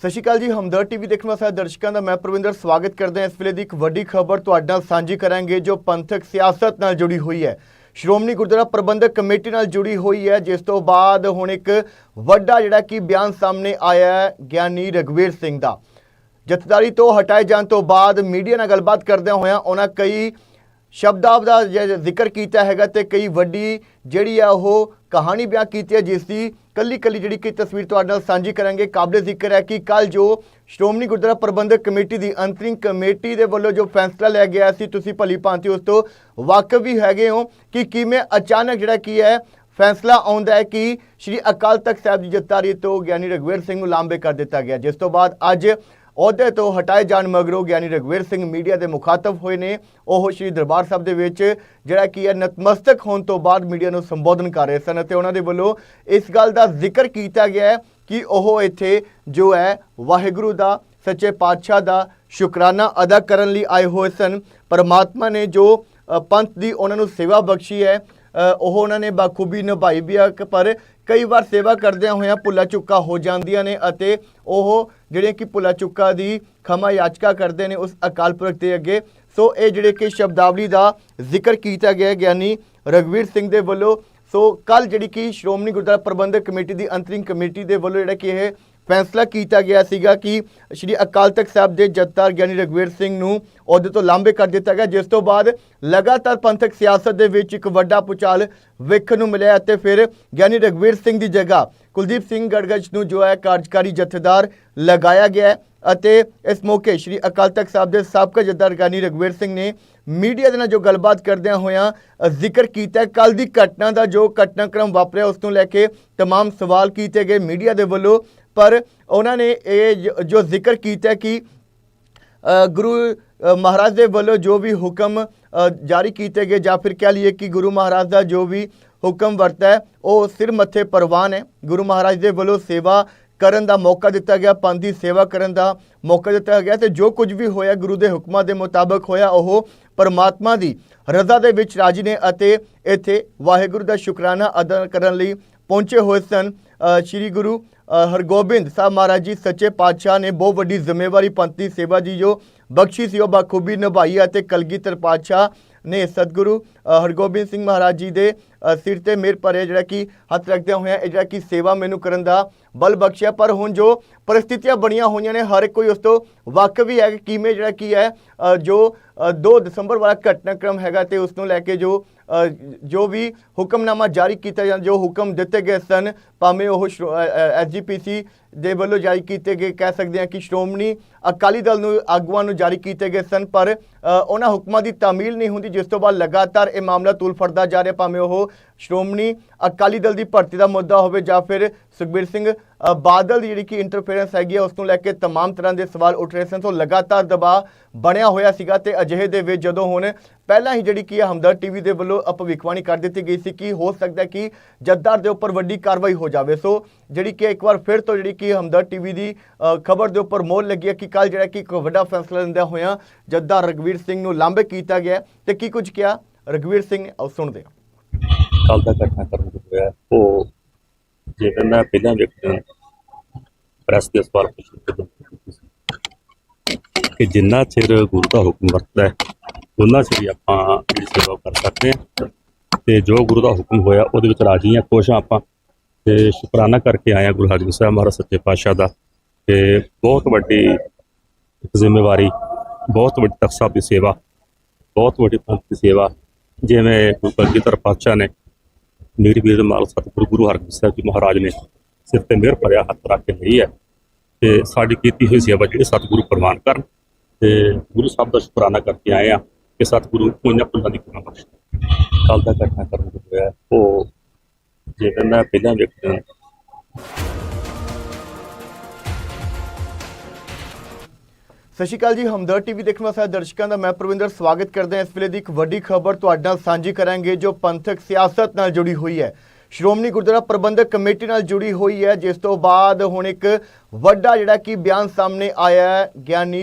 ਸਤਿ ਸ਼੍ਰੀ ਅਕਾਲ ਜੀ ਹਮਦਰ ਟੀਵੀ ਦੇਖਣ ਵਾਲੇ ਸਾਰੇ ਦਰਸ਼ਕਾਂ ਦਾ ਮੈਂ ਪ੍ਰਵਿੰਦਰ ਸਵਾਗਤ ਕਰਦਾ ਹਾਂ। ਇਸ ਵੇਲੇ ਦੀ ਇੱਕ ਵੱਡੀ ਖਬਰ ਤੁਹਾਡੇ ਨਾਲ ਸਾਂਝੀ ਕਰਾਂਗੇ, ਜੋ ਪੰਥਕ ਸਿਆਸਤ ਨਾਲ ਜੁੜੀ ਹੋਈ ਹੈ। ਸ਼੍ਰੋਮਣੀ ਗੁਰਦੁਆਰਾ ਪ੍ਰਬੰਧਕ ਕਮੇਟੀ ਨਾਲ ਜੁੜੀ ਹੋਈ ਹੈ, ਜਿਸ ਤੋਂ ਬਾਅਦ ਹੁਣ ਇੱਕ ਵੱਡਾ ਜਿਹੜਾ ਕਿ ਬਿਆਨ ਸਾਹਮਣੇ ਆਇਆ ਹੈ, ਗਿਆਨੀ ਰਗਵੀਰ ਸਿੰਘ ਦਾ। ਜਥੇਦਾਰੀ ਤੋਂ ਹਟਾਏ ਜਾਣ ਤੋਂ ਬਾਅਦ ਮੀਡੀਆ ਨਾਲ ਗੱਲਬਾਤ ਕਰਦਿਆਂ ਹੋਇਆਂ ਉਹਨਾਂ ਕਈ ਸ਼ਬਦਾਵ ਦਾ ਜ- ਜ਼ਿਕਰ ਕੀਤਾ ਹੈਗਾ ਤੇ ਕਈ ਵੱਡੀ ਜਿਹੜੀ ਆ ਉਹ ਕਹਾਣੀ ਬਿਆਨ ਕੀਤੀ ਹੈ, ਜਿਸ ਦੀ ਕੱਲੀ ਕੱਲੀ ਜਿਹੜੀ ਕਿ ਤਸਵੀਰ ਤੁਹਾਡੇ ਨਾਲ ਸਾਂਝੀ ਕਰਾਂਗੇ। ਕਾਬਲੇ ਜ਼ਿਕਰ ਹੈ ਕਿ ਕੱਲ ਜੋ ਸ਼੍ਰੋਮਣੀ ਗੁਰਦੁਆਰਾ ਪ੍ਰਬੰਧਕ ਕਮੇਟੀ ਦੀ ਅੰਤਰਿੰਗ ਕਮੇਟੀ ਦੇ ਵੱਲੋਂ ਜੋ ਫੈਸਲਾ ਲਿਆ ਗਿਆ ਸੀ, ਤੁਸੀਂ ਭਲੀ ਭਾਂਤੀ ਉਸ ਤੋਂ ਵਾਕਿਫ ਵੀ ਹੈਗੇ ਹੋ ਕਿ ਕਿਵੇਂ ਅਚਾਨਕ ਜਿਹੜਾ ਕੀ ਹੈ, ਫੈਸਲਾ ਆਉਂਦਾ ਹੈ ਕਿ ਸ਼੍ਰੀ ਅਕਾਲ ਤਖਤ ਸਾਹਿਬ ਦੀ ਜਥੇਦਾਰੀ ਤੋਂ ਗਿਆਨੀ ਰਗਵੀਰ ਸਿੰਘ ਨੂੰ ਲਾਂਬੇ ਕਰ ਦਿੱਤਾ ਗਿਆ, ਜਿਸ ਤੋਂ ਬਾਅਦ ਅੱਜ ਅਹੁਦੇ ਤੋਂ ਹਟਾਏ ਜਾਣ ਮਗਰੋਂ ਗਿਆਨੀ ਰਗਵੀਰ ਸਿੰਘ ਮੀਡੀਆ ਦੇ ਮੁਖਾਤਬ ਹੋਏ ਨੇ। ਉਹ ਸ਼੍ਰੀ ਦਰਬਾਰ ਸਾਹਿਬ ਦੇ ਵਿੱਚ, ਜਿਹੜਾ ਕੀ ਹੈ ਨਤਮਸਤਕ ਹੋਣ ਤੋਂ ਬਾਅਦ ਮੀਡੀਆ ਨੂੰ ਸੰਬੋਧਨ ਕਰ ਰਹੇ ਸਨ ਅਤੇ ਉਹਨਾਂ ਦੇ ਵੱਲੋਂ ਇਸ ਗੱਲ ਦਾ ਜ਼ਿਕਰ ਕੀਤਾ ਗਿਆ ਹੈ ਕਿ ਉਹ ਇੱਥੇ ਜੋ ਹੈ, ਵਾਹਿਗੁਰੂ ਦਾ, ਸੱਚੇ ਪਾਤਸ਼ਾਹ ਦਾ ਸ਼ੁਕਰਾਨਾ ਅਦਾ ਕਰਨ ਲਈ ਆਏ ਹੋਏ ਸਨ। ਪਰਮਾਤਮਾ ਨੇ ਜੋ ਪੰਥ ਦੀ ਉਹਨਾਂ ਨੂੰ ਸੇਵਾ ਬਖਸ਼ੀ ਹੈ ਉਹ ਉਹਨਾਂ ਨੇ ਬਾਖੂਬੀ ਨਿਭਾਈ ਵੀ ਆ ਪਰ ਕਈ ਵਾਰ ਸੇਵਾ ਕਰਦਿਆਂ ਹੋਇਆਂ ਭੁੱਲਾ ਚੁੱਕਾ ਹੋ ਜਾਂਦੀਆਂ ਨੇ ਅਤੇ ਉਹ ਜਿਹੜੇ ਕਿ ਭੁੱਲਾ ਚੁੱਕਾ ਦੀ ਖਮਾ ਯਾਚਕਾ ਕਰਦੇ ਨੇ ਉਸ ਅਕਾਲ ਪੁਰਖ ਦੇ ਅੱਗੇ। ਸੋ ਇਹ ਜਿਹੜੇ ਕਿ ਸ਼ਬਦਾਵਲੀ ਦਾ ਜ਼ਿਕਰ ਕੀਤਾ ਗਿਆ ਗਿਆਨੀ ਰਗਵੀਰ ਸਿੰਘ ਦੇ ਵੱਲੋਂ। ਸੋ ਕੱਲ ਜਿਹੜੀ ਕਿ ਸ਼੍ਰੋਮਣੀ ਗੁਰਦੁਆਰਾ ਪ੍ਰਬੰਧਕ ਕਮੇਟੀ ਦੀ ਅੰਤਰਿੰਗ ਕਮੇਟੀ ਦੇ ਵੱਲੋਂ ਜਿਹੜਾ ਕਿ ਇਹ ਫੈਸਲਾ ਕੀਤਾ ਗਿਆ ਸੀਗਾ ਕਿ ਸ਼੍ਰੀ ਅਕਾਲ ਤਖਤ ਸਾਹਿਬ ਦੇ ਜਥੇਦਾਰ ਗਿਆਨੀ ਰਗਵੀਰ ਸਿੰਘ ਨੂੰ ਅਹੁਦੇ ਤੋਂ ਲਾਂਬੇ ਕਰ ਦਿੱਤਾ ਗਿਆ ਜਿਸ ਤੋਂ ਬਾਅਦ ਲਗਾਤਾਰ ਪੰਥਕ ਸਿਆਸਤ ਦੇ ਵਿੱਚ ਇੱਕ ਵੱਡਾ ਪੁਚਾਲ ਵੇਖਣ ਨੂੰ ਮਿਲਿਆ ਅਤੇ ਫਿਰ ਗਿਆਨੀ ਰਗਵੀਰ ਸਿੰਘ ਦੀ ਜਗ੍ਹਾ ਕੁਲਦੀਪ ਸਿੰਘ ਗੜਗੜ ਨੂੰ ਜੋ ਹੈ ਕਾਰਜਕਾਰੀ ਜਥੇਦਾਰ ਲਗਾਇਆ ਗਿਆ ਹੈ ਅਤੇ ਇਸ ਮੌਕੇ ਸ਼੍ਰੀ ਅਕਾਲ ਤਖਤ ਸਾਹਿਬ ਦੇ ਸਾਬਕਾ ਜਥੇਦਾਰ ਗਿਆਨੀ ਰਗਵੀਰ ਸਿੰਘ ਨੇ ਮੀਡੀਆ ਦੇ ਨਾਲ ਜੋ ਗੱਲਬਾਤ ਕਰਦਿਆਂ ਹੋਇਆਂ ਅ, ਜ਼ਿਕਰ ਕੀਤਾ ਕੱਲ ਦੀ ਘਟਨਾ ਦਾ ਜੋ ਘਟਨਾਕ੍ਰਮ ਵਾਪਰਿਆ ਉਸ ਨੂੰ ਲੈ ਕੇ तमाम ਸਵਾਲ ਕੀਤੇ ਗਏ ਮੀਡੀਆ ਦੇ ਵੱਲੋਂ ਪਰ ਉਹਨਾਂ ਨੇ ਇਹ ਜੋ ਜ਼ਿਕਰ ਕੀਤਾ ਕਿ ਗੁਰੂ ਮਹਾਰਾਜ ਦੇ ਵੱਲੋਂ ਜੋ ਵੀ ਹੁਕਮ ਜਾਰੀ ਕੀਤੇ ਗਏ ਜਾਂ ਫਿਰ ਕਹਿ ਲਈਏ ਕਿ ਗੁਰੂ ਮਹਾਰਾਜ ਦਾ ਜੋ ਵੀ ਹੁਕਮ ਵਰਤਾ ਹੈ, ਉਹ ਸਿਰ ਮੱਥੇ ਪਰਵਾਨ ਹੈ। ਗੁਰੂ ਮਹਾਰਾਜ ਦੇ ਵੱਲੋਂ ਸੇਵਾ ਕਰਨ ਦਾ ਮੌਕਾ ਦਿੱਤਾ ਗਿਆ, ਪੰਥ ਦੀ ਸੇਵਾ ਕਰਨ ਦਾ ਮੌਕਾ ਦਿੱਤਾ ਗਿਆ ਤੇ ਜੋ ਕੁਝ ਵੀ ਹੋਇਆ ਗੁਰੂ ਦੇ ਹੁਕਮਾਂ ਦੇ ਮੁਤਾਬਕ ਹੋਇਆ, ਉਹ ਪਰਮਾਤਮਾ ਦੀ ਰਜ਼ਾ ਦੇ ਵਿੱਚ ਰਾਜੀ ਨੇ ਅਤੇ ਇੱਥੇ ਵਾਹਿਗੁਰੂ ਦਾ ਸ਼ੁਕਰਾਨਾ ਅਦਾ ਕਰਨ ਲਈ ਪਹੁੰਚੇ ਹੋਏ ਸਨ। ਸ਼੍ਰੀ ਗੁਰੂ ਹਰਗੋਬਿੰਦ ਸਾਹਿਬ ਮਹਾਰਾਜ ਜੀ ਸੱਚੇ ਪਾਤਸ਼ਾਹ ਨੇ ਬਹੁਤ ਵੱਡੀ ਜ਼ਿੰਮੇਵਾਰੀ ਪੰਥ ਦੀ ਸੇਵਾ ਦੀ ਜੋ ਬਖਸ਼ੀ ਸੀ ਉਹ ਬਾਖੂਬੀ ਨਿਭਾਈ ਅਤੇ ਕਲਗੀਧਰ ਪਾਤਸ਼ਾਹ ਨੇ ਸਤਿਗੁਰੂ ਹਰਗੋਬਿੰਦ ਸਿੰਘ ਮਹਾਰਾਜ ਜੀ ਦੇ ਸਿਰ ਤੇ ਮੇਰ ਭਰੇ ਜਿਹੜਾ ਕਿ ਹੱਥ ਰੱਖਦਿਆਂ ਹੋਇਆਂ ਜਿਹੜਾ ਕਿ ਸੇਵਾ ਮੈਨੂੰ ਕਰਨ ਦਾ ਬਲ ਬਖਸ਼ਿਆ। ਪਰ ਹੁਣ ਜੋ ਪਰਿਸਥਿਤੀਆਂ ਬਣੀਆਂ ਹੋਈਆਂ ਨੇ ਹਰ ਕੋਈ ਉਸ ਤੋਂ ਵਾਕਿਫ ਵੀ ਹੈ ਕਿ ਕਿਵੇਂ ਜਿਹੜਾ ਕੀ ਹੈ ਜੋ ਅ, 2 ਦਸੰਬਰ ਵਾਲਾ ਘਟਨਾਕ੍ਰਮ ਹੈਗਾ ਤੇ ਉਸ ਨੂੰ ਲੈ ਕੇ ਜੋ ਜੋ ਵੀ ਹੁਕਮਨਾਮਾ ਜਾਰੀ ਕੀਤਾ ਜਾਂਦਾ ਜੋ ਹੁਕਮ ਦਿੱਤੇ ਗਏ ਸਨ ਭਾਵੇਂ ਉਹ ਐਸਜੀਪੀਸੀ ਦੇ ਵੱਲੋਂ ਜਾਰੀ ਕੀਤੇ ਗਏ ਕਹਿ ਸਕਦੇ ਹਾਂ ਕਿ ਸ਼੍ਰੋਮਣੀ ਅਕਾਲੀ ਦਲ ਨੂੰ ਆਗੂਆਂ ਨੂੰ ਜਾਰੀ ਕੀਤੇ ਗਏ ਸਨ ਪਰ ਅ, ਉਹਨਾਂ ਹੁਕਮਾਂ ਦੀ ਤਾਮੀਲ ਨਹੀਂ ਹੁੰਦੀ ਜਿਸ ਤੋਂ ਬਾਅਦ ਲਗਾਤਾਰ ਇਹ ਮਾਮਲਾ ਤੂਲ ਫੜਦਾ ਜਾ ਰਿਹਾ ਭਾਵੇਂ ਉਹ ਸ਼੍ਰੋਮਣੀ ਅਕਾਲੀ ਦਲ ਦੀ ਭਰਤੀ ਦਾ ਮੁੱਦਾ ਹੋਵੇ ਜਾਂ ਫਿਰ ਸੁਖਬੀਰ ਸਿੰਘ ਅ, ਬਾਦਲ ਦੀ ਜਿਹੜੀ ਕਿ ਇੰਟਰਫੇਰੈਂਸ ਹੈਗੀ ਹੈ ਉਸ ਨੂੰ ਲੈ ਕੇ तमाम ਤਰ੍ਹਾਂ ਦੇ ਸਵਾਲ ਉੱਠ ਰਹੇ ਸਨ ਸੋ ਲਗਾਤਾਰ ਦਬਾਅ ਬਣਿਆ ਹੋਇਆ ਸੀਗਾ ਤੇ ਅਜਿਹੇ ਦੇ ਵਿੱਚ ਜਦੋਂ ਹੁਣ ਪਹਿਲਾਂ ਹੀ ਜਿਹੜੀ ਕੀ ਹੈ ਹਮਦਰ ਟੀਵੀ ਦੇ ਵੱਲੋਂ ਅਪਵਿਖਵਾਣੀ ਕਰ ਦਿੱਤੀ ਗਈ ਸੀ ਕਿ ਹੋ ਸਕਦਾ ਹੈ ਕਿ ਜੱਦਾਰ ਦੇ ਉੱਪਰ ਵੱਡੀ ਕਾਰਵਾਈ ਹੋ ਜਾਵੇ। ਸੋ ਜਿਹੜੀ ਕਿ ਇੱਕ ਵਾਰ ਫਿਰ ਤੋਂ ਜਿਹੜੀ ਕਿ ਹਮਦਰ ਟੀਵੀ ਦੀ ਖਬਰ ਦੇ ਉੱਪਰ ਮੋਹਰ ਲੱਗੀ ਹੈ ਕਿ ਕੱਲ ਜਿਹੜਾ ਕਿ ਇੱਕ ਵੱਡਾ ਫੈਸਲਾ ਲੈਂਦਾ ਹੋਇਆ ਜੱਦਾਰ ਰਗਵੀਰ ਸਿੰਘ ਨੂੰ ਲਾਂਬੇ ਕੀਤਾ ਗਿਆ ਤੇ ਕੀ ਕੁਝ ਕਿਹਾ? ਰਗਵੀਰ ਸਿੰਘ ਨੇ ਆਓ ਸੁਣਦੇ ਹਾਂ। ਕੱਲ ਦਾ ਘਟਨਾ ਕਰਮ ਹੋਇਆ। ਉਹ ਜਿਵੇਂ ਮੈਂ ਪਹਿਲਾਂ ਵਿਅਕਤੀ ਪ੍ਰੈਸ ਦੇ ਸਵਾਲ ਕਿ ਜਿੰਨਾ ਚਿਰ ਗੁਰੂ ਦਾ ਹੁਕਮ ਵਰਤਦਾ ਹੈ ਉਹਨਾਂ ਚਿਰ ਆਪਾਂ ਜਿਹੜੀ ਸੇਵਾ ਕਰ ਸਕਦੇ ਹਾਂ। ਤੇ ਜੋ ਗੁਰੂ ਦਾ ਹੁਕਮ ਹੋਇਆ, ਉਹਦੇ ਵਿੱਚ ਰਾਜੀ ਹਾਂ, ਖੁਸ਼ ਹਾਂ ਆਪਾਂ। ਤੇ ਸ਼ੁਕਰਾਨਾ ਕਰਕੇ ਆਇਆ ਗੁਰੂ ਹਰਗੋਬਿੰਦ ਸਾਹਿਬ ਮਹਾਰਾਜ ਸੱਚੇ ਪਾਤਸ਼ਾਹ ਦਾ ਕਿ ਬਹੁਤ ਵੱਡੀ ਇੱਕ ਜ਼ਿੰਮੇਵਾਰੀ, ਬਹੁਤ ਵੱਡੀ ਤਖਤ ਸਾਹਿਬ ਦੀ ਸੇਵਾ, ਬਹੁਤ ਵੱਡੀ ਪੰਥ ਦੀ ਸੇਵਾ, ਜਿਵੇਂ ਗੁਰੂ ਕਲਗੀਧਰ ਪਾਤਸ਼ਾਹ ਨੇ ਮੇਰੀ ਵੀਰ ਮਾਲ ਸਤਿਗੁਰੂ ਗੁਰੂ ਹਰਗੋਬਿੰਦ ਸਾਹਿਬ ਜੀ ਮਹਾਰਾਜ ਨੇ ਸਿਰ ਤੇ ਮਿਹਰ ਭਰਿਆ, ਹੱਥ ਰੱਖ ਕੇ ਲਈ ਹੈ ਤੇ ਸਾਡੀ ਕੀਤੀ ਹੋਈ ਸੇਵਾ ਜਿਹੜੀ ਸਤਿਗੁਰੂ ਪ੍ਰਵਾਨ ਕਰਨ ਤੇ ਗੁਰੂ ਸਾਹਿਬ ਦਾ ਸ਼ੁਕਰਾਨਾ ਕਰਕੇ ਆਏ ਆ ਕਿ ਸਤਿਗੁਰੂ ਉਹਨਾਂ ਪੁੰਨਾਂ ਦੀ ਕਿਰਪਾ ਬਖਸ਼। ਕੱਲ ਦਾ ਘਟਨਾ ਕਰਮ ਹੋਇਆ ਉਹ ਜਿਵੇਂ ਮੈਂ ਪਹਿਲਾਂ ਵਿਅਕਤੀ ਸਤਿ ਸ਼੍ਰੀ ਅਕਾਲ ਜੀ ਹਮਦਰ ਟੀਵੀ ਦੇਖਣ ਵਾਲੇ ਸਾਰੇ ਦਰਸ਼ਕਾਂ ਦਾ ਮੈਂ ਪ੍ਰਵਿੰਦਰ, ਸਵਾਗਤ ਕਰਦਾ ਹਾਂ ਇਸ ਵੇਲੇ ਦੀ ਇੱਕ ਵੱਡੀ ਖਬਰ ਤੁਹਾਡੇ ਨਾਲ ਸਾਂਝੀ ਕਰਾਂਗੇ, ਜੋ ਪੰਥਕ ਸਿਆਸਤ ਨਾਲ ਜੁੜੀ ਹੋਈ ਹੈ। ਸ਼੍ਰੋਮਣੀ ਗੁਰਦੁਆਰਾ ਪ੍ਰਬੰਧਕ ਕਮੇਟੀ ਨਾਲ ਜੁੜੀ ਹੋਈ ਹੈ, ਜਿਸ ਤੋਂ ਬਾਅਦ ਹੁਣ ਇੱਕ ਵੱਡਾ ਜਿਹੜਾ ਕਿ ਬਿਆਨ ਸਾਹਮਣੇ ਆਇਆ ਹੈ, ਗਿਆਨੀ